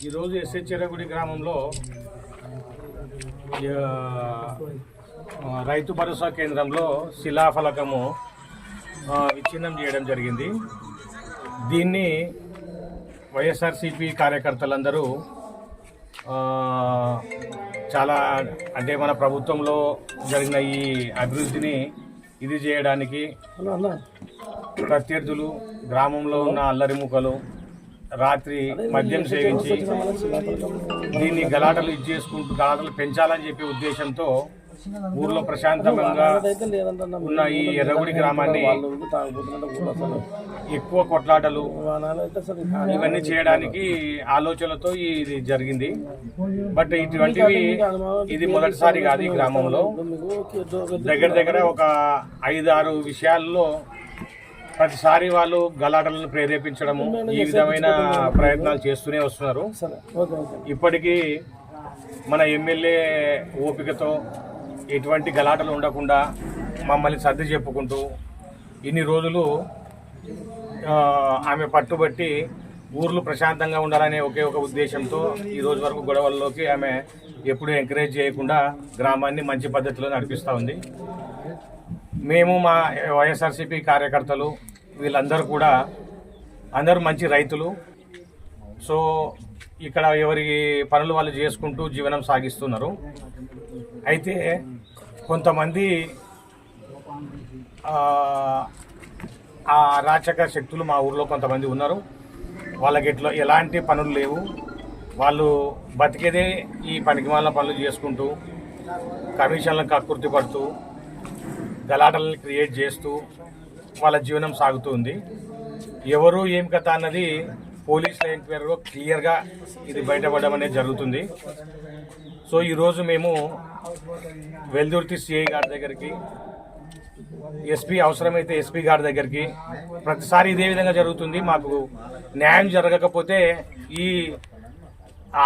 ఈరోజు ఎస్హెచ్ఎరగుడి గ్రామంలో ఆ, రైతు భరోసా కేంద్రంలో శిలాఫలకము విచ్ఛిన్నం చేయడం జరిగింది. దీన్ని వైఎస్ఆర్సిపి కార్యకర్తలందరూ చాలా అంటే మన ప్రభుత్వంలో జరిగిన ఈ అభివృద్ధిని ఇది చేయడానికి ప్రత్యర్థులు గ్రామంలో ఉన్న అల్లరి ముఖలు రాత్రి మద్యం సేవించి దీన్ని గలాటలు ఇచ్చేసుకుంటూ గలాటలు పెంచాలని చెప్పే ఉద్దేశంతో ఊర్లో ప్రశాంతంగా ఉన్న ఈ ఎర్రగుడి గ్రామాన్ని ఎక్కువ కొట్లాటలు ఇవన్నీ చేయడానికి ఆలోచనలతో ఇది జరిగింది. బట్ ఇటువంటివి ఇది మొదటిసారి కాదు ఈ గ్రామంలో. దగ్గర దగ్గర ఒక ఐదు ఆరు విషయాల్లో ప్రతిసారి వాళ్ళు గలాటలను ప్రేరేపించడము ఈ విధమైన ప్రయత్నాలు చేస్తూనే వస్తున్నారు. ఇప్పటికీ మన ఎమ్మెల్యే ఓపికతో ఎటువంటి గలాటలు ఉండకుండా మమ్మల్ని సర్ది చెప్పుకుంటూ ఇన్ని రోజులు ఆమె పట్టుబట్టి ఊర్లు ప్రశాంతంగా ఉండాలనే ఒకే ఒక ఉద్దేశంతో ఈ రోజు వరకు గొడవల్లోకి ఆమె ఎప్పుడూ ఎంకరేజ్ చేయకుండా గ్రామాన్ని మంచి పద్ధతిలో నడిపిస్తూ ఉంది. మేము మా వైఎస్ఆర్సీపీ కార్యకర్తలు వీళ్ళందరూ కూడా అందరూ మంచి రైతులు. సో ఇక్కడ ఎవరి పనులు వాళ్ళు చేసుకుంటూ జీవనం సాగిస్తున్నారు. అయితే కొంతమంది ఆ, రాచక అరాచక శక్తులు మా ఊర్లో కొంతమంది ఉన్నారు. వాళ్ళకి ఇట్లా ఎలాంటి పనులు లేవు. వాళ్ళు బతికేదే ఈ పనికిమాల పనులు చేసుకుంటూ కమిషన్లకు కక్కుర్తి పడుతూ గలాటలను క్రియేట్ చేస్తూ వాళ్ళ జీవనం సాగుతుంది. ఎవరు ఏం కథ అన్నది పోలీసుల ఎంక్వైరీలో క్లియర్గా ఇది బయటపడడం అనేది జరుగుతుంది. సో ఈరోజు మేము వెల్దుర్తి సిఐ గారి దగ్గరికి ఎస్పీ అవసరమైతే ఎస్పీ గారి దగ్గరికి ప్రతిసారి ఇదే విధంగా జరుగుతుంది. మాకు న్యాయం జరగకపోతే ఈ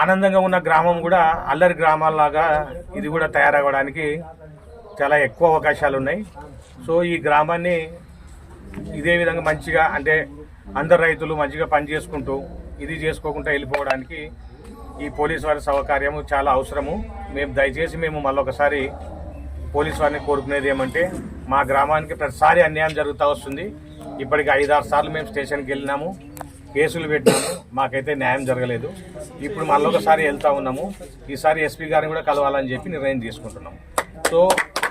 ఆనందంగా ఉన్న గ్రామం కూడా అల్లరి గ్రామాల్లాగా ఇది కూడా తయారవ్వడానికి చాలా ఎక్కువ అవకాశాలు ఉన్నాయి సో ఈ గ్రామాన్ని ఇదే విధంగా మంచిగా అంటే అందరు రైతులు మంచిగా పని చేసుకుంటూ ఇది చేసుకోకుండా వెళ్ళిపోవడానికి ఈ పోలీస్ వారి సహకార్యము చాలా అవసరము. మేము దయచేసి మేము మళ్ళొకసారి పోలీస్ వారిని కోరుకునేది ఏమంటే మా గ్రామానికి ప్రతిసారి అన్యాయం జరుగుతూ వస్తుంది. ఇప్పటికి ఐదారు సార్లు మేము స్టేషన్కి వెళ్ళినాము కేసులు పెట్టినాము మాకైతే న్యాయం జరగలేదు. ఇప్పుడు మళ్ళొకసారి వెళ్తూ ఉన్నాము. ఈసారి ఎస్పీ గారిని కూడా కలవాలని చెప్పి నిర్ణయం తీసుకుంటున్నాము. సో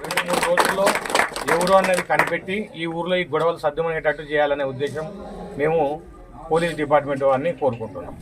రెండు మూడు రోజుల్లో ఎవరు అనేది కనిపెట్టి ఈ ఊర్లో ఈ గొడవలు సర్దుమనేటట్టు చేయాలనే ఉద్దేశం మేము పోలీస్ డిపార్ట్మెంట్ వారిని కోరుకుంటున్నాం.